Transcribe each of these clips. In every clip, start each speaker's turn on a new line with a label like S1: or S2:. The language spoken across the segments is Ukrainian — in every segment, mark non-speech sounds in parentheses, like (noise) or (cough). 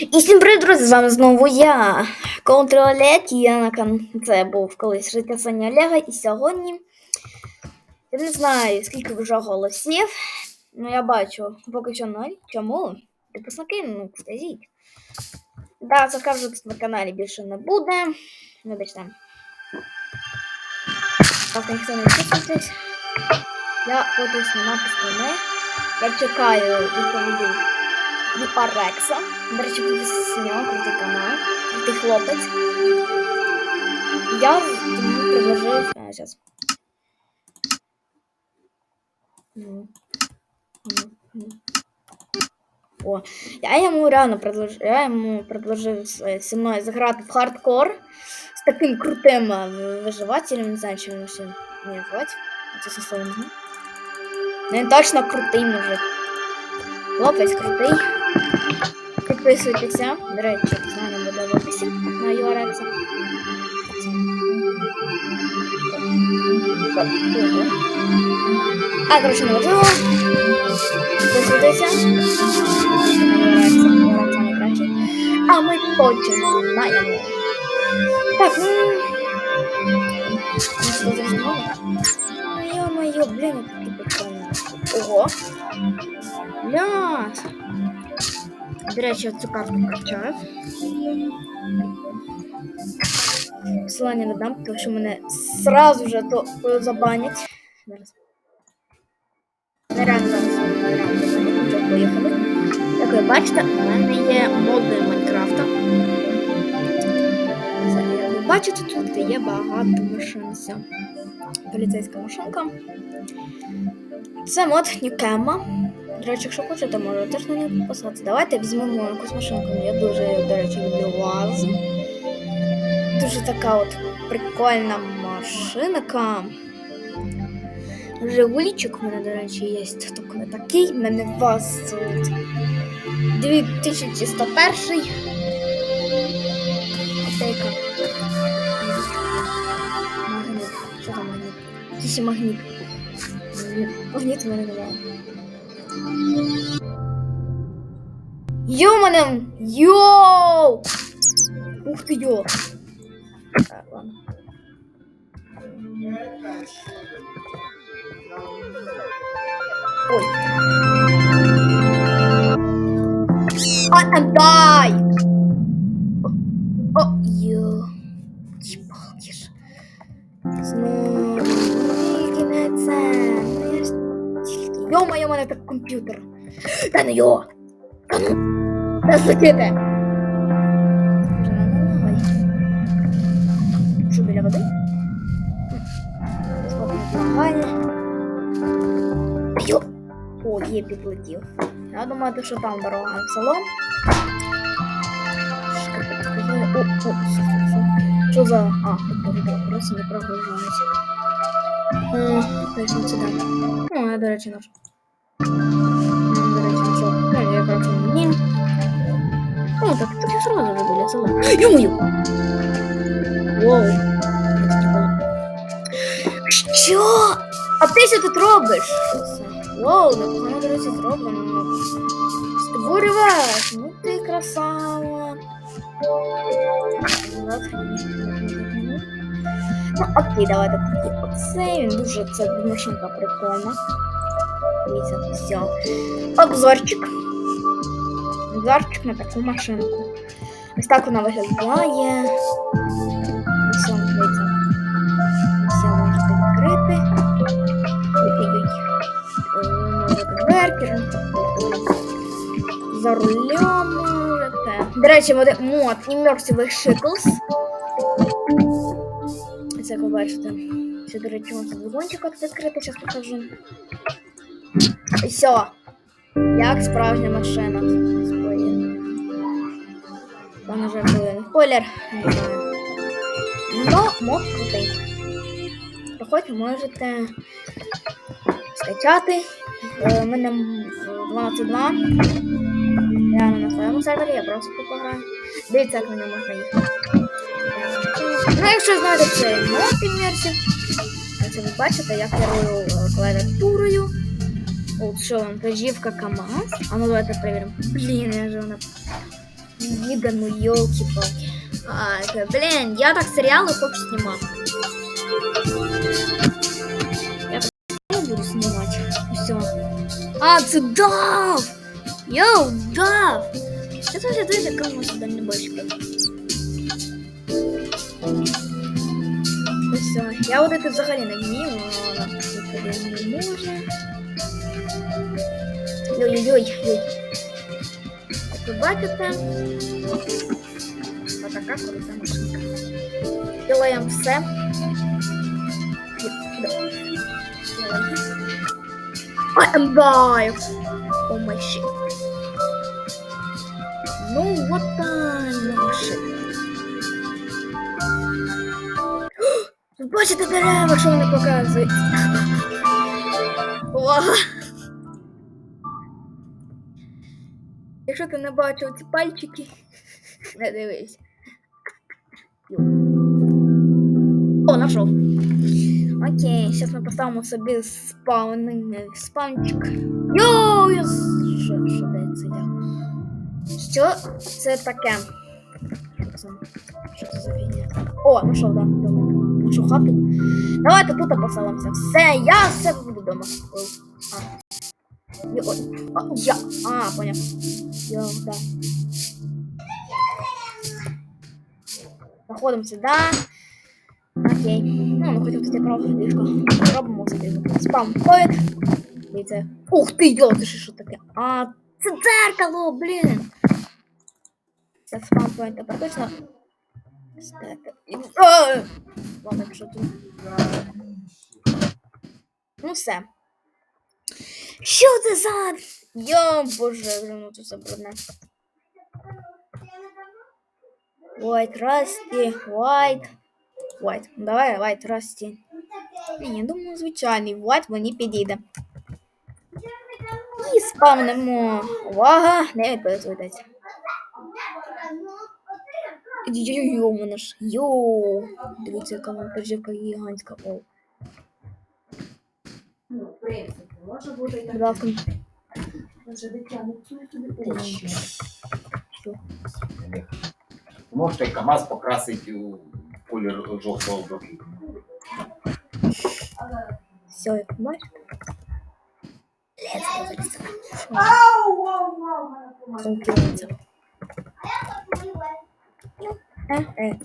S1: І всім привіт, друзі! З вами знову я, Контр Олег, і я на кан... Це був колись життя Саня Олега, і сьогодні я не знаю, скільки вже голосів. Ну я бачу, поки що ноль. Чому? Підписники, ну, скажіть. Да, заскаржитись на каналі більше не буде. Вибачте. Так, ніхто не підписуйтесь. Я буду знімати стріми. Я чекаю відповідей від Арекса. До речі, нього крутий канал, крутий хлопець. Я тому предложив. А, зараз. О, я йому реально предложив, я йому предложив зі мною заграти в хардкор з таким крутим е, виживателем, не знаю, чи він ще не звати. Це все. Ну, Він точно крутий мужик. Хлопець крутий. Підписуйтеся. До речі, знання буде в описі на URL. А, коротше, не важливо. Підписуйтеся. На URL, URL найкращий. А ми починаємо. Так, ну... Йо-моє, блін, який прикольний. Ого. Блядь. До речі, я цю карту прокачаю. Посилання не дам, тому що мене сразу же то забанять. Зараз. Нереально зараз нереально. Поїхали. Як ви бачите, у мене є моди Майнкрафта. Як ви бачите, тут є багато машин. Поліцейська машинка. Це мод Нюкема. До речі, якщо хочете, можете теж на нього підписатися. Давайте візьмемо якусь машинку. Я дуже, до речі, люблю УАЗ. Дуже така от прикольна машинка. Жигулічок у мене, до речі, є. Тільки не такий. У мене от 2101. Отейка. Магніт. Що там магніт? Магніт. Магніт у мене немає. Йоманем! Йоу! Ух ты, йо! Так, ладно. Ой. А, там дай! О, йо. Йо-моє, у мене так комп'ютер. Та ну йо! Та ну! Та не налагай. Що біля води? Йо! О, є підлетів. Я думаю, що там дорога в село. О, о. Що за... А, тут просто не прогружаюся. Е, Точно сюди. Ну, я, до речі, наш. Ну, я, короче. О, так так я сразу же біля села. Ё-моё! Воу. Що? А ти що тут робиш? Воу, непогано, до речі, зроблено. ну. Створюваєш. Ну ти красава. Ну, окей, давайте тоді оце. Він дуже це машинка прикольна. Дивіться. Обзорчик. Обзорчик на таку машинку. Ось так вона виглядає. Все, дивіться. Все можете відкрити. Дверки. За рулем можете. До речі, мод, Immersive Shackles. Це як ви бачите. Ще, до речі, можна двигунчик відкрити, зараз покажу. І все. Як справжня машина. Там уже. Не знаю. Но мод крутий. Проходь, можете скачати. Е, У мене 12.2. Я не на своєму сервері, я просто пограю. Дивіться, як ньому можна їхати. Ну, якщо знаєте цей мод імерсів, це ви бачите, я керую е, клавіатурою. От що вам, вантажівка КАМАЗ. А ну давайте перевіримо. Блін, я же вона Вига, ну елки-палки. А, это, блин, я так сериалы хочу снимать. Я так сериалы буду снимать. Все. А, це Дав! Йоу, Дав! Це теж дуже кому сюди не бочка. Все. Я вот это взагалі не вмію, але це не можна. Ой-ой-ой. Як ви бачите, така крута машинка. Делаємо все. I am live. Ну вот там shit. Бачите дерева, що вони показують. Увага! Якщо ти не бачив ці пальчики, (laughs) не дивись. О, нашов. Окей, зараз ми поставимо собі спаун, спаунчик. Йоу, я... Що, що де це я? Що це таке? Що це? За фігня? О, що, да, домик. Хату? Давайте тут поселимося. Все, я все буду дома. А. Я. А, поняв. Йо, да. Заходимо сюди. Окей. Ну, ми хотімо тоді про ліжко. Робимо собі спам ковід. Дивіться. Ух ти, йо, це що таке? А, це дзеркало, блін. Це спам ковід тепер точно. Ладно, якщо тут. Ну все. Що це за... Йо, боже, ну все брудне. White Rusty, White. White. Ну, Давай, White Rusty. Ні, я думаю, звичайний White мені підійде. І спавнимо. Увага! Не відповідайте. Йо-йо, мене ж. Йо. Дивіться, яка вантажівка гігантська. О.
S2: Ну, в принципі, може бути і
S1: ласка.
S2: Вже дитя, ну цуй тобі очі.
S3: Можете КАМАЗ покрасити у колір жовтого блокіту.
S1: Все.
S2: Ау, ау, ау, мене поможе.
S1: Конкуренція. Е, е.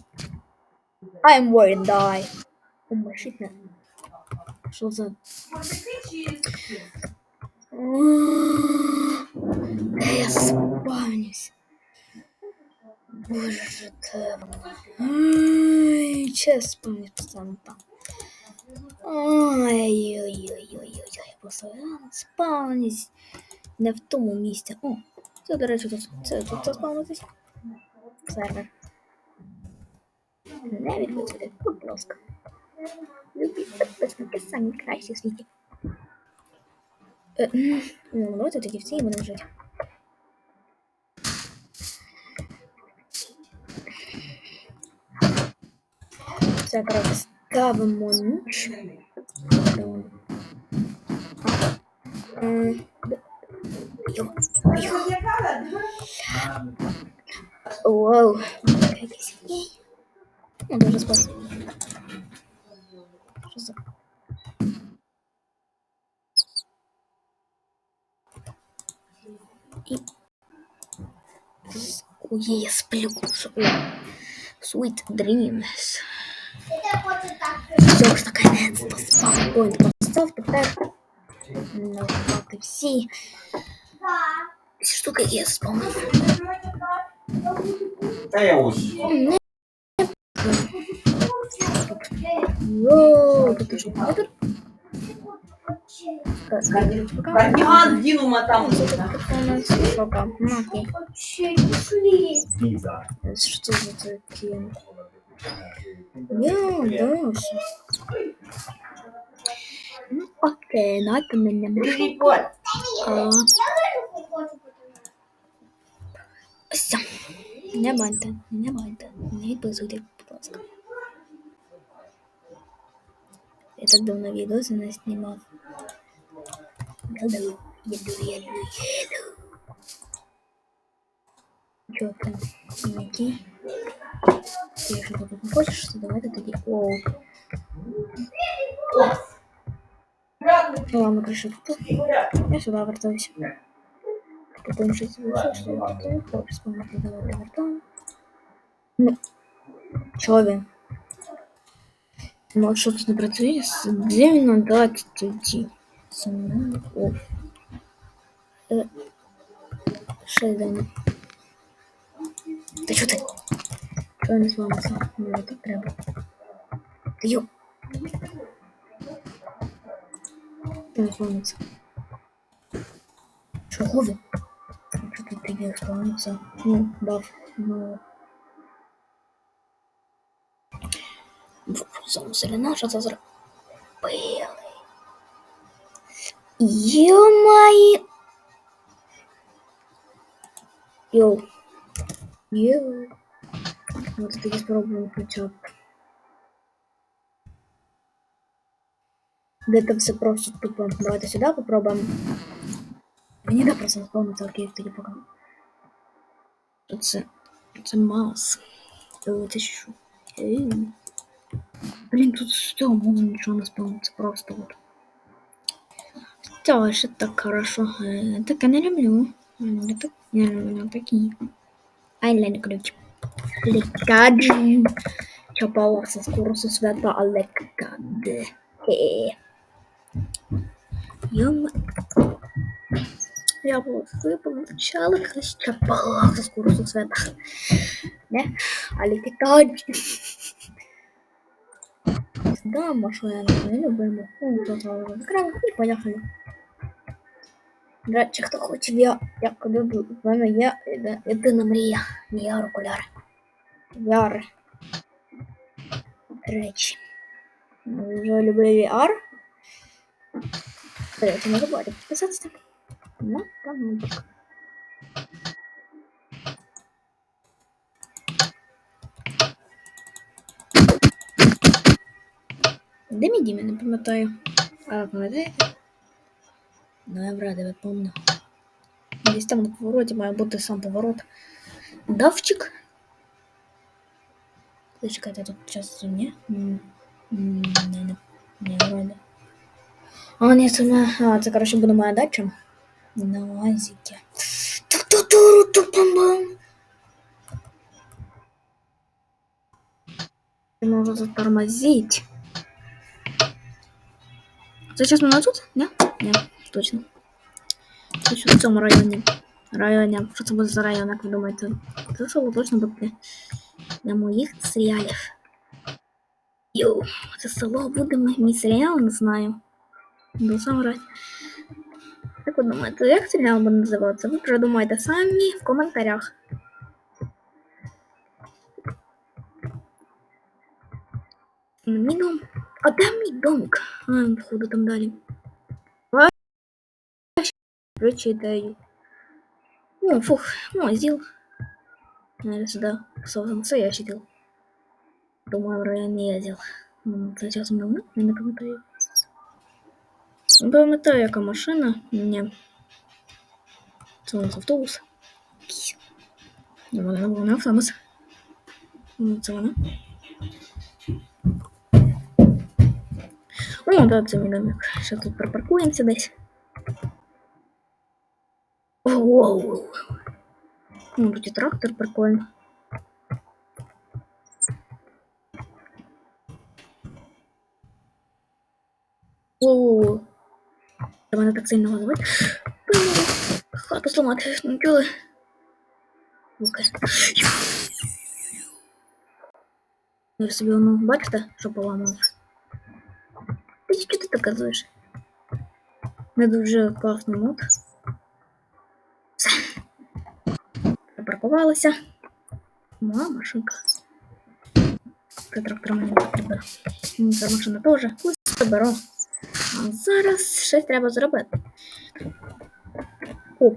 S1: I'm worried, die. О, машина. Що за... Я спавнюсь? Боже. Ай, че спавнюсь постоянно там. Ой-ой-ой-ой-ой-ой. Постоянно спавнюсь. Не в тому місці. О, це, до речі, тут, це тут заспавнитись. Сервер. Не відповідайте, будь ласка. Любі підписники самі кращі в світі. Е, м, Ну, давайте такі всі і будемо жити. Це, коротше, ставимо ніч. Де воно? А, е, де- Йо, йо. Воу. Якийсь є. Ну, дуже спас. Що за? І... Ой, я сплю. Що- О. Sweet dreams. Все ж таки, не спав. Ой, постав тепер. Назвати всі. Всі штуки є спав.
S3: Та я ось.
S1: Не. Йоу, тут уже не тут.
S2: Кардіган Дінума там.
S1: Шока. Ну, окей.
S3: Ліза.
S1: Що це за таке? Йоу, Даша. Ну, окей, нате мене.
S2: Привіт, Коль.
S1: А, Все. Не баньте, не баньте. Не відписуйте, будь ласка. Я так давно відео не еду, еду, еду, еду. Чё там? Найти? Ты что-то не хочешь, что давай ты такие... О. Ну ладно, крыша тут. Я сюда вертаюсь. Потом что-то слышал, что это такое. Хлопец, по-моему, давай ты Человек. Ну. Човен. Ну, собственно, процесс 9.29. знаков Шелдона. Та чого ти? Чого не зламався? Мені так треба. Та йо! Что не зламався. Чого ви? Чого ти тоді зламався? Ну, дав. Ну, Замусили наша зазра. Пив. Йо-моє! Йоу. Йоу. Вот тоді спробуємо хоча б. Де там все просто тупо. Давайте сюди попробуємо. Мені не просто заповниться, окей, тоді поки. Що Це. Маус. Це що? Блін, тут цього можна нічого не спавниться, просто от. Це ще так хорошо. Е, Таке не люблю. Я так не люблю такі. Айлен ключ. Лікаджі. Чапалася з курсу свята, але каде. Йома. Я була помічала, хтось чапалася з курсу свята. Не? Але каджі. Да, машина не любимо. Ну, і поїхали. До речі, хто хоче, я, як люблю, в мене є єдина мрія. VR окуляри. VR. Речі. Вже люблю VR. Речі, не забувайте підписатися. Ну, там так. Де мій Дім'я, не пам'ятаю. А пам'ятаєте? Ну, я вроде би помню. Десь там на повороті має бути сам поворот. Давчик. Зачекайте, тут час ні? М, м, Не, не, не, вроде. А, ні, це не... А, це, коротше, буде моя дача. На УАЗіки. Ту-ту-ту-ру-ту-пам-бам. Я можу затормозить. Сейчас мы тут? Не? Не, Точно. Точно в цьому районі. Районі. Що це буде за район, як ви думаєте? Це село точно буде для моїх серіалів. Йоу, це село буде мій серіал, не знаю. До самого раз. Як ви думаєте, як серіал буде називатися? Ви придумайте самі в коментарях. Мій дом. А де мій домик? А, походу, там далі. Речі ідею. О, фух, ну, зіл. Наверное, сюда. Собственно, це я сидел. Думаю, в районі я зіл. Ну, Це часом давно, я не пам'ятаю. Не пам'ятаю, яка машина. Ні. Це у нас автобус. Якийсь. Ні, Вона, вона автобус. Ну, Це вона. О, да, це мій домик. Ще тут припаркуємося десь. Воу. Ну, тут і трактор прикольно. Воу. Треба не так сильно газувати. Блін, Хату зламати. Ну, чули? Окей. Я собі воно, бачите, що поламав? Ти що ти так казуєш? Не дуже класний мод. Все. Припаркувалася. Моя машинка. Це трактор мені. Ну, Ця машина теж. Ось заберу. А зараз щось треба зробити. О.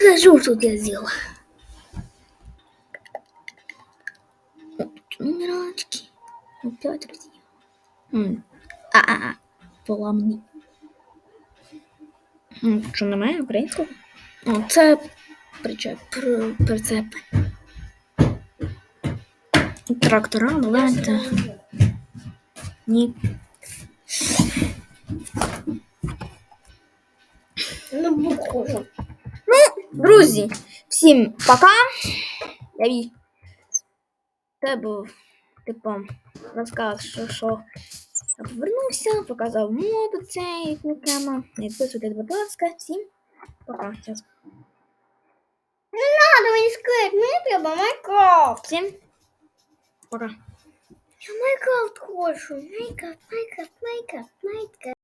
S1: Лежу тут я з'їла. Номерочки. Опять друзі. А-а-а. Поламаний. М, Що немає українського? О, це причеп, пр, прицепи. Трактора, ленти. Ні.
S2: Ну, похоже.
S1: Друзі, всім пока. Я ві... Це був, типу, розказ, що, що я повернувся, показав моду цей тема. Не підписуйтесь, будь ласка, всім пока. Щас.
S2: Надо мені скрит, мені треба Майнкрафт.
S1: Всем пока.
S2: Я Майнкрафт хочу. Майнкрафт, Майнкрафт, Майнкрафт, Майнкрафт.